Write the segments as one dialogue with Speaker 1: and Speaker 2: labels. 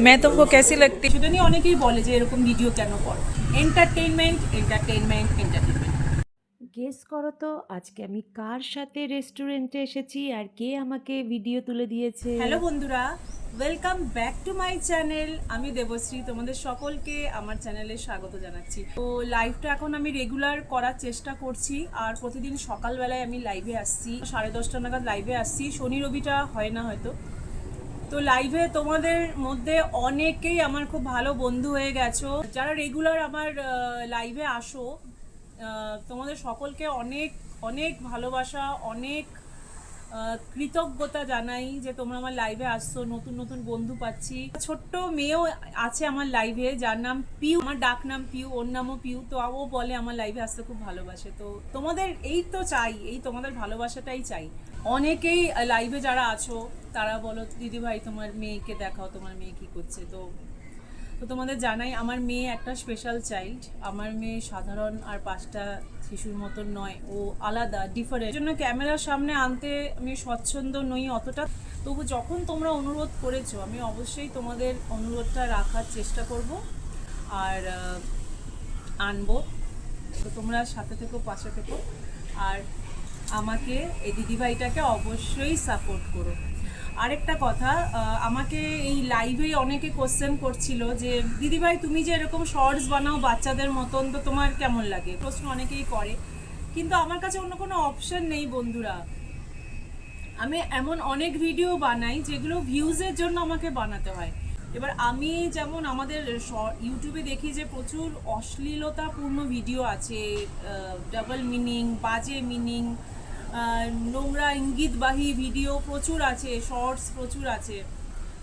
Speaker 1: मैं तुमको कैसी लगती
Speaker 2: সেটা নিয়ে অনেকেই বলে যে এরকম ভিডিও কেন কর এন্টারটেইনমেন্ট এন্টারটেইনমেন্ট এন্টারটেইনমেন্ট
Speaker 3: গেস করো তো আজকে আমি কার সাথে রেস্টুরেন্টে এসেছি আর কে আমাকে ভিডিও তুলে দিয়েছে
Speaker 2: হ্যালো বন্ধুরা welcome back to my channel আমি দেবশ্রী তোমাদের সকলকে আমার চ্যানেলে স্বাগত জানাচ্ছি তো লাইভটা এখন আমি রেগুলার করার চেষ্টা করছি আর প্রতিদিন সকালবেলায় আমি লাইভে আসছি সাড়ে দশটা নাগাদ লাইভে আসছি শনি রবিটা হয় না হয়তো তো লাইভে তোমাদের মধ্যে অনেকেই আমার খুব ভালো বন্ধু হয়ে গেছো। যারা রেগুলার আমার লাইভে আসো তোমাদের সকলকে অনেক অনেক ভালোবাসা, অনেক কৃতজ্ঞতা জানাই যে তোমরা আমার লাইভে আসছো, নতুন নতুন বন্ধু পাচ্ছি। ছোট্ট মেয়েও আছে আমার লাইভে যার নাম পিউ, আমার ডাক নাম পিউ, ওর নামও পিউ, তো ও বলে আমার লাইভে আসতে খুব ভালোবাসে। তো তোমাদের এই তো চাই, এই তোমাদের ভালোবাসাটাই চাই। অনেকেই লাইভে যারা আছো, তারা বলো দিদি ভাই তোমার মেয়েকে দেখাও, তোমার মেয়ে কি করছে? তো তো তোমাদের জানাই, আমার মেয়ে একটা স্পেশাল চাইল্ড আমার মেয়ে সাধারণ আর পাঁচটা শিশুর মতন নয়, ও আলাদা ডিফারেন্ট জন্য ক্যামেরার সামনে আনতে আমি স্বচ্ছন্দ নই অতটা। তবু যখন তোমরা অনুরোধ করেছ, আমি অবশ্যই তোমাদের অনুরোধটা রাখার চেষ্টা করব। আর আনব। তো তোমরা সাথে থেকো, পাশে থেকো। আর আমাকে এই দিদিভাইটাকে অবশ্যই সাপোর্ট করো। আরেকটা কথা আমাকে এই লাইভেই অনেকে কোশ্চেন করছিল যে, দিদিভাই, তুমি যে এরকম শর্টস বানাও বাচ্চাদের মতন, তো তোমার কেমন লাগে? প্রশ্ন অনেকেই করে। কিন্তু আমার কাছে অন্য কোনো অপশন নেই বন্ধুরা। আমি এমন অনেক ভিডিও বানাই যেগুলো ভিউজের জন্য আমাকে বানাতে হয়। এবার আমি যেমন আমাদের ইউটিউবে দেখি যে প্রচুর অশ্লীলতাপূর্ণ ভিডিও আছে ডাবল মিনিং বাজে মিনিং নোংরা ইঙ্গিতবাহী ভিডিও প্রচুর আছে, শর্টস প্রচুর আছে।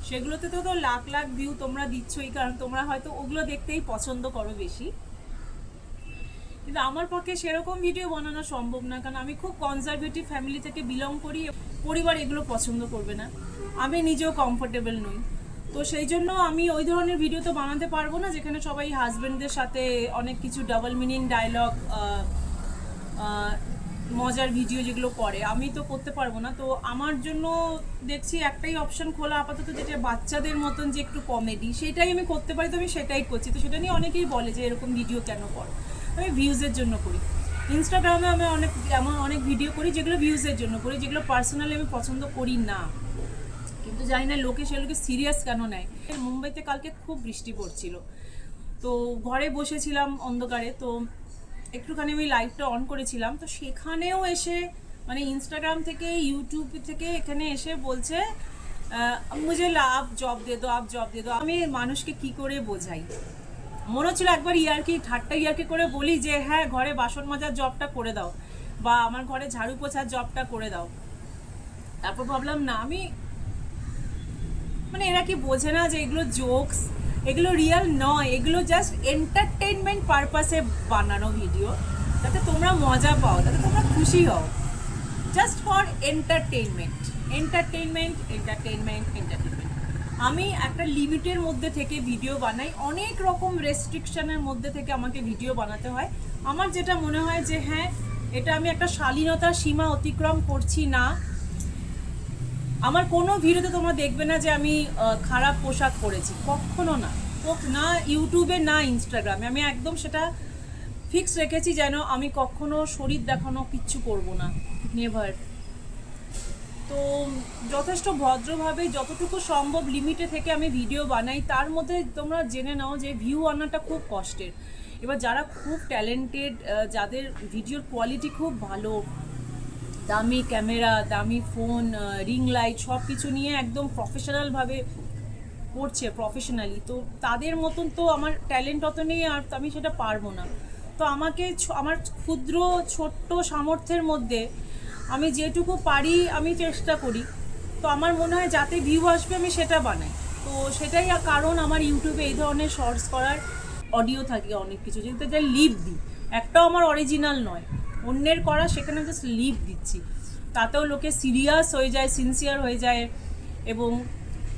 Speaker 2: সেগুলোতে তো তো লাখ লাখ ভিউ তোমরা দিচ্ছই, কারণ তোমরা হয়তো ওগুলো দেখতেই পছন্দ করো বেশি। কিন্তু আমার পক্ষে সেরকম ভিডিও বানানো সম্ভব না, কারণ আমি খুব কনজারভেটিভ ফ্যামিলি থেকে বিলং করি, পরিবার এগুলো পছন্দ করবে না। আমি নিজেও কমফোর্টেবল নই। তো সেই জন্য আমি ওই ধরনের ভিডিও তো বানাতে পারব না, যেখানে সবাই হাজবেন্ডদের সাথে অনেক কিছু ডাবল মিনিং ডায়লগ মজার ভিডিও যেগুলো করে, আমি তো করতে পারব না। তো আমার জন্য দেখছি একটাই অপশন খোলা, আপাতত যেটা বাচ্চাদের মতন যে একটু কমেডি সেটাই আমি করতে পারি তো আমি সেটাই করছি। তো সেটা নিয়ে অনেকেই বলে যে, এরকম ভিডিও কেন করো? আমি ভিউজের জন্য করি। ইনস্টাগ্রামে আমি অনেক, এমন অনেক ভিডিও করি, যেগুলো ভিউজের জন্য করি, যেগুলো পার্সোনালি আমি পছন্দ করি না। কিন্তু জানি না লোকে সেগুলোকে সিরিয়াস কেন নেয়? মুম্বাইতে কালকে খুব বৃষ্টি পড়ছিল। তো ঘরে বসেছিলাম অন্ধকারে, তো একটুখানি আমি লাইভটা অন করেছিলাম, তো সেখানেও এসে মানে ইনস্টাগ্রাম থেকে ইউটিউব থেকে এখানে এসে বলছে মুঝে লাভ জব দে দো, আপ জব দে দো। আমি মানুষকে কি করে বোঝাই? মনে হচ্ছিল একবার ইয়ারকি ঠাট্টা ইয়ারকি করে বলি যে হ্যাঁ ঘরে বাসন মাজার জবটা করে দাও বা আমার ঘরে ঝাড়ু পোছার জবটা করে দাও। তারপর ভাবলাম, না, আমি মানে এরা কি বোঝে না যে এগুলো জোকস এগুলো রিয়েল নয়, এগুলো জাস্ট এন্টারটেনমেন্ট পারপাসে বানানো ভিডিও যাতে তোমরা মজা পাও যাতে তোমরা খুশি হও। Just for entertainment entertainment entertainment entertainment আমি একটা লিমিটের মধ্যে থেকে ভিডিও বানাই। অনেক রকম রেস্ট্রিকশনের মধ্যে থেকে আমাকে ভিডিও বানাতে হয়। আমার যেটা মনে হয় যে হ্যাঁ এটা আমি একটা শালীনতার সীমা অতিক্রম করছি না। আমার কোনো ভিডিওতে তোমরা দেখবে না যে আমি খারাপ পোশাক পরেছি। কখনো না। না ইউটিউবে, না ইনস্টাগ্রামে। আমি একদম সেটা ফিক্স রেখেছি যেন আমি কখনো শরীর দেখানো কিচ্ছু করব না। নেভার। তো যথেষ্ট ভদ্রভাবে যতটুকু সম্ভব লিমিটে থেকে আমি ভিডিও বানাই। তার মধ্যে তোমরা জেনে নাও যে ভিউ আনাটা খুব কষ্টের। এবার যারা খুব ট্যালেন্টেড যাদের ভিডিওর কোয়ালিটি খুব ভালো দামি ক্যামেরা, দামি ফোন রিং লাইট সব কিছু নিয়ে একদম প্রফেশনালভাবে করছে প্রফেশনালি তো তাদের মতন তো আমার ট্যালেন্ট অত নেই আর আমি সেটা পারব না। তো আমাকে আমার ক্ষুদ্র ছোট্ট সামর্থ্যের মধ্যে আমি যেটুকু পারি আমি চেষ্টা করি। তো আমার মনে হয় যাতে ভিউ আসবে আমি সেটা বানাই। তো সেটাই কারণ আমার ইউটিউবে এই ধরনের শর্টস করার অডিও থাকে অনেক কিছু। যেহেতু যা লিভ দিই। একটাও আমার অরিজিনাল নয়। অন্যের করা সেখানে জাস্ট লিভ দিচ্ছি। তাতেও লোকে সিরিয়াস হয়ে যায় সিনসিয়ার হয়ে যায় এবং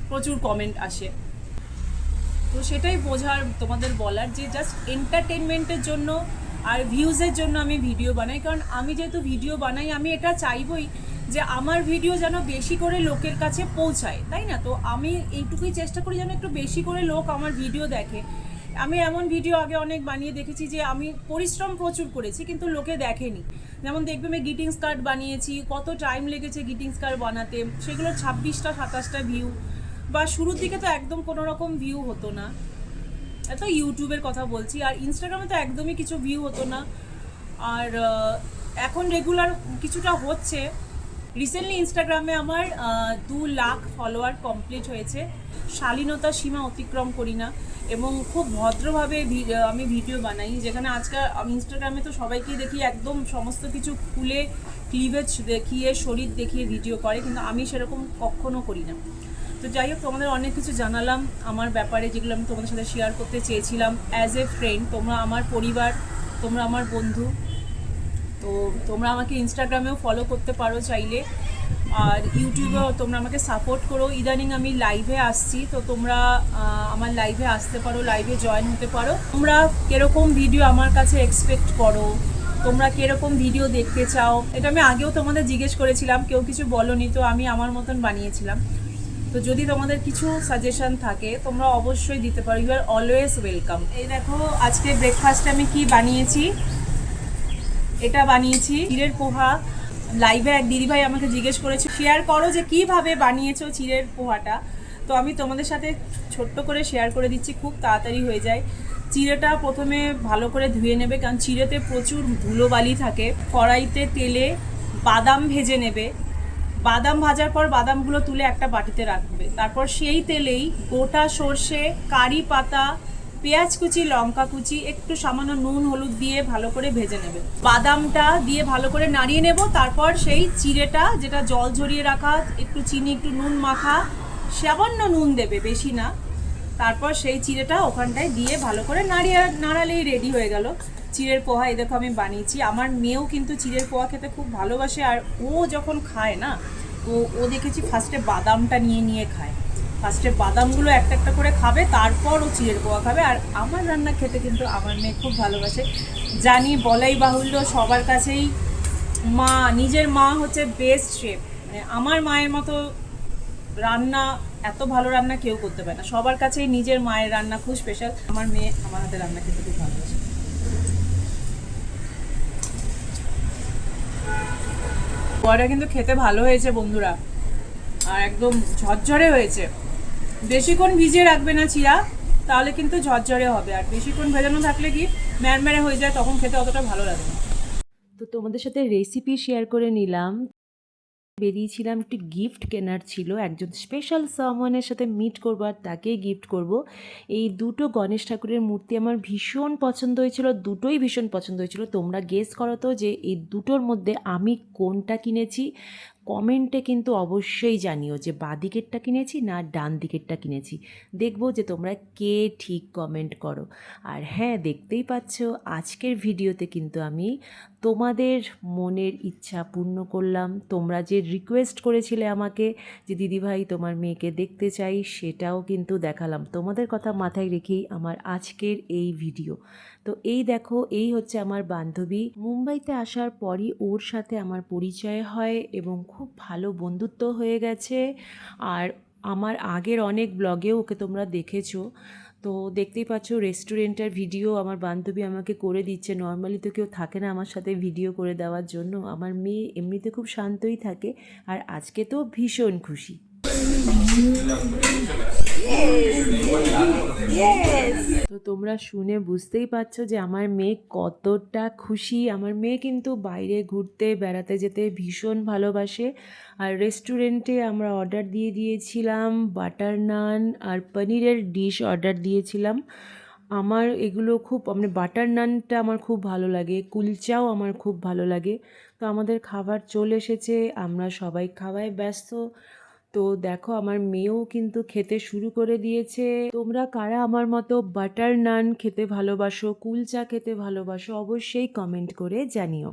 Speaker 2: প্রচুর কমেন্ট আসে। তো সেটাই বোঝার, তোমাদের বলার যে জাস্ট এন্টারটেনমেন্টের জন্য আর ভিউজের জন্য আমি ভিডিও বানাই। কারণ আমি যেহেতু ভিডিও বানাই, আমি এটা চাইবই যে আমার ভিডিও যেন বেশি করে লোকের কাছে পৌঁছায়, তাই না? তো আমি এইটুকুই চেষ্টা করি যেন একটু বেশি করে লোক আমার ভিডিও দেখে। আমি এমন ভিডিও আগে অনেক বানিয়ে দেখেছি যে আমি পরিশ্রম প্রচুর করেছি, কিন্তু লোকে দেখেনি। যেমন দেখবে আমি গ্রিটিংস কার্ড বানিয়েছি, কত টাইম লেগেছে গ্রিটিংস কার্ড বানাতে, সেগুলো ছাব্বিশটা, সাতাশটা ভিউ বা শুরুর দিকে তো একদম কোনো রকম ভিউ হতো না। এত ইউটিউবের কথা বলছি, আর ইনস্টাগ্রামে তো একদমই কিছু ভিউ হতো না। আর এখন রেগুলার কিছুটা হচ্ছে রিসেন্টলি ইনস্টাগ্রামে আমার দু লাখ ফলোয়ার কমপ্লিট হয়েছে। শালীনতার সীমা অতিক্রম করি না এবং খুব ভদ্রভাবে আমি ভিডিও বানাই, যেখানে আজকাল আমি ইনস্টাগ্রামে তো সবাইকে দেখি একদম সমস্ত কিছু খুলে ক্লিভেজ দেখিয়ে, শরীর দেখিয়ে ভিডিও করে, কিন্তু আমি সেরকম কখনো করি না। তো যাই হোক, তোমাদের অনেক কিছু জানালাম আমার ব্যাপারে, যেগুলো আমি তোমাদের সাথে শেয়ার করতে চেয়েছিলাম। অ্যাজ এ ফ্রেন্ড তোমরা আমার পরিবার, তোমরা আমার বন্ধু তো তোমরা আমাকে ইনস্টাগ্রামেও ফলো করতে পারো চাইলে। আর ইউটিউবেও তোমরা আমাকে সাপোর্ট করো। ইদানিং আমি লাইভে আসছি, তো তোমরা আমার লাইভে আসতে পারো লাইভে জয়েন হতে পারো। তোমরা কীরকম ভিডিও আমার কাছে এক্সপেক্ট করো? তোমরা কীরকম ভিডিও দেখতে চাও? এটা আমি আগেও তোমাদের জিজ্ঞেস করেছিলাম, কেউ কিছু বলনি, তো আমি আমার মতন বানিয়েছিলাম। তো যদি তোমাদের কিছু সাজেশন থাকে, তোমরা অবশ্যই দিতে পারো। ইউ আর অলওয়েজ ওয়েলকাম এই দেখো, আজকে ব্রেকফাস্টে আমি কি বানিয়েছি? এটা বানিয়েছি চিড়ের পোহা। লাইভে এক দিদিভাই আমাকে জিজ্ঞেস করেছে শেয়ার করো যে কীভাবে বানিয়েছো চিড়ের পোহাটা? তো আমি তোমাদের সাথে ছোট্ট করে শেয়ার করে দিচ্ছি, খুব তাড়াতাড়ি হয়ে যায়। চিড়েটা প্রথমে ভালো করে ধুয়ে নেবে, কারণ চিড়েতে প্রচুর ধুলোবালি থাকে। কড়াইতে তেলে বাদাম ভেজে নেবে। বাদাম ভাজার পর বাদামগুলো তুলে একটা বাটিতে রাখবে। তারপর সেই তেলেই গোটা সর্ষে, কারি পাতা পেঁয়াজ কুচি, লঙ্কা কুচি, একটু সামান্য নুন, হলুদ দিয়ে ভালো করে ভেজে নেবে। বাদামটা দিয়ে ভালো করে নাড়িয়ে নেব, তারপর সেই চিড়েটা যেটা জল ঝরিয়ে রাখা, একটু চিনি, একটু নুন মাখা, সামান্য নুন দেবে, বেশি না। তারপর সেই চিড়েটা ওখানটায় দিয়ে ভালো করে নাড়িয়ে, নাড়ালেই রেডি হয়ে গেল। চিড়ের পোহা এই দেখো আমি বানিয়েছি। আমার মেয়েও কিন্তু চিড়ের পোহা খেতে খুব ভালোবাসে, আর ও যখন খায় না, তো ও দেখেছি ফার্স্টে বাদামটা নিয়ে নিয়ে খায়। ফার্স্টে বাদামগুলো একটা একটা করে খাবে, তারপর ও চিড়ের পোহা খাবে। আর আমার রান্না খেতে কিন্তু আমার মেয়ে খুব ভালোবাসে। জানি বলাই বাহুল্য সবার কাছেই মা, নিজের মা হচ্ছে বেস্ট শেফ মানে আমার মায়ের মতো রান্না, এত ভালো রান্না কেউ করতে পারে না। সবার কাছেই নিজের মায়ের রান্না খুব স্পেশাল আমার মেয়ে আমার হাতে রান্না খেতে খুব ভালোবাসে। পোয়াটা কিন্তু খেতে ভালো হয়েছে বন্ধুরা। আর একদম ঝরঝরে হয়েছে। বেশিক্ষণ ভিজিয়ে রাখবে না চিরা, তাহলে কিন্তু ঝরঝরে হবে। আর বেশিক্ষণ ভেজানো থাকলে কি ম্যারম্যারে হয়ে যায়, তখন খেতে অতটা ভালো লাগে না।
Speaker 3: তো তোমাদের সাথে রেসিপি শেয়ার করে নিলাম। বেরিয়েছিলাম, একটি গিফট কেনার ছিল। একজন স্পেশাল সামনের সাথে মিট করব আর তাকেই গিফট করব। এই দুটো গণেশ ঠাকুরের মূর্তি আমার ভীষণ পছন্দ হয়েছিল, দুটোই ভীষণ পছন্দ হয়েছিল। তোমরা গেস করো তো যে এই দুটোর মধ্যে আমি কোনটা কিনেছি। কমেন্টে কিন্তু অবশ্যই জানিও যে বা দিকেরটা কিনেছি না ডান দিকেরটা কিনেছি। দেখব যে তোমরা কে ঠিক কমেন্ট করো। আর হ্যাঁ দেখতেই পাচ্ছ, আজকের ভিডিওতে কিন্তু আমি তোমাদের মনের ইচ্ছা পূর্ণ করলাম। তোমরা যে রিকোয়েস্ট করেছিলে আমাকে যে, দিদিভাই, তোমার মেয়েকে দেখতে চাই, সেটাও কিন্তু দেখালাম। তোমাদের কথা মাথায় রেখেই আমার আজকের এই ভিডিও তো এই দেখো, এই হচ্ছে আমার বান্ধবী। মুম্বাইতে আসার পরই ওর সাথে আমার পরিচয় হয় এবং খুব ভালো বন্ধুত্ব হয়ে গেছে। আর আমার আগের অনেক ব্লগেও ওকে তোমরা দেখেছ। তো দেখতেই পাচ্ছ রেস্টুরেন্টের ভিডিও আমার বান্ধবী আমাকে করে দিচ্ছে। নর্মালি তো কেউ থাকে না আমার সাথে ভিডিও করে দেওয়ার জন্য। আমার মেয়ে এমনিতে খুব শান্তই থাকে আর আজকে তো ভীষণ খুশি। তো তোমরা শুনে বুঝতেই পারছ যে আমার মেয়ে কতটা খুশি। আমার মেয়ে কিন্তু বাইরে ঘুরতে, বেড়াতে যেতে ভীষণ ভালোবাসে। আর রেস্টুরেন্টে আমরা অর্ডার দিয়ে দিয়েছিলাম বাটার নান আর পনিরের ডিশ অর্ডার দিয়েছিলাম। আমার এগুলো খুব মানে বাটার নানটা আমার খুব ভালো লাগে, কুলচাও আমার খুব ভালো লাগে। তো আমাদের খাবার চলে এসেছে, আমরা সবাই খাওয়ায় ব্যস্ত। তো দেখো আমার মেয়েও কিন্তু খেতে শুরু করে দিয়েছে তোমরা কারা আমার মতো বাটার নান খেতে ভালোবাসো কুলচা খেতে ভালোবাসো অবশ্যই কমেন্ট করে জানিও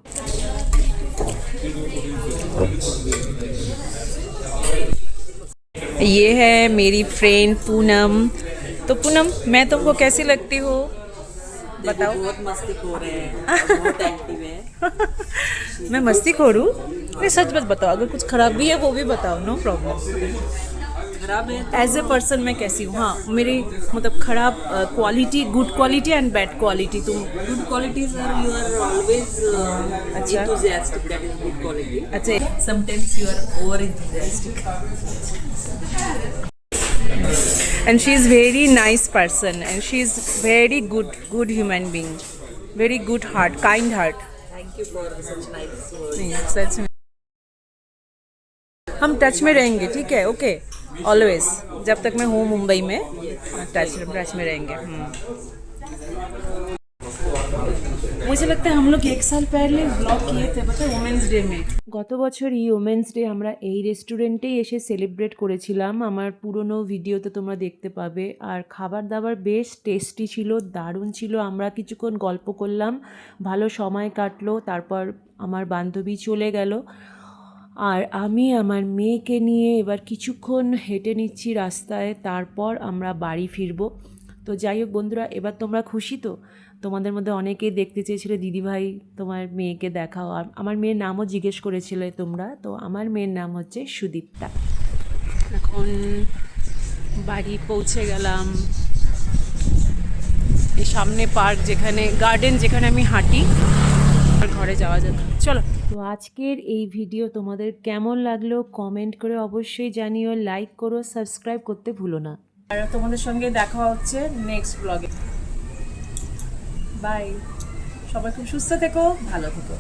Speaker 2: ये है मेरी फ्रेंड पूनम तो पूनम मैं तुमको कैसी लगती हूँ
Speaker 1: बताओ बहुत मस्ती खो रहे हैं और बहुत एक्टिव है
Speaker 2: मैं मस्ती खोरू नहीं सच बात बताओ अगर कुछ खराब भी है वो भी बताओ
Speaker 1: no problem
Speaker 2: as a person मैं कैसी हूँ? हाँ मेरी मतलब खराब quality good quality and bad quality तुम
Speaker 1: good quality
Speaker 2: and she is very nice person and she is very good good human being very good heart kind heart
Speaker 1: thank you such
Speaker 2: हम touch में रहेंगे ठीक है okay always जब तक मैं हूँ मुंबई में टच टच में रहेंगे हम्म। मुझे लगता है हम लोग एक साल पहले ब्लॉग किए थे पता है वुमेंस डे में
Speaker 3: গত বছরই ওমেন্স ডে আমরা এই রেস্টুরেন্টেই এসে সেলিব্রেট করেছিলাম আমার পুরনো ভিডিওতে তোমরা দেখতে পাবে আর খাবার দাবার বেশ টেস্টি ছিল দারুণ ছিল আমরা কিছুক্ষণ গল্প করলাম ভালো সময় কাটলো তারপর আমার বান্ধবী চলে গেল আর আমি আমার মেয়েকে নিয়ে এবার কিছুক্ষণ হেঁটে নিচ্ছি রাস্তায়, তারপর আমরা বাড়ি ফিরবো। তো যাই হোক বন্ধুরা, এবার তোমরা খুশি তো? তোমাদের মধ্যে অনেকেই দেখতে চেয়েছিলে, দিদিভাই, তোমার মেয়েকে দেখাও। আর আমার মেয়ের নামও জিজ্ঞেস করেছিলে তোমরা, তো আমার মেয়ের নাম হচ্ছে সুদীপ্তা। এখন বাড়ি পৌঁছে গেলাম। এই সামনে পার্ক যেখানে, গার্ডেন যেখানে আমি হাঁটি ঘরে যাওয়া যাবে চলো। তো আজকের এই ভিডিও তোমাদের কেমন লাগল? কমেন্ট করে অবশ্যই জানিও লাইক করো সাবস্ক্রাইব করতে ভুলো না।
Speaker 2: আর তোমাদের সঙ্গে দেখা হচ্ছে নেক্সট ব্লগে বাই সবাই খুব সুস্থ থেকো, ভালো থেকো।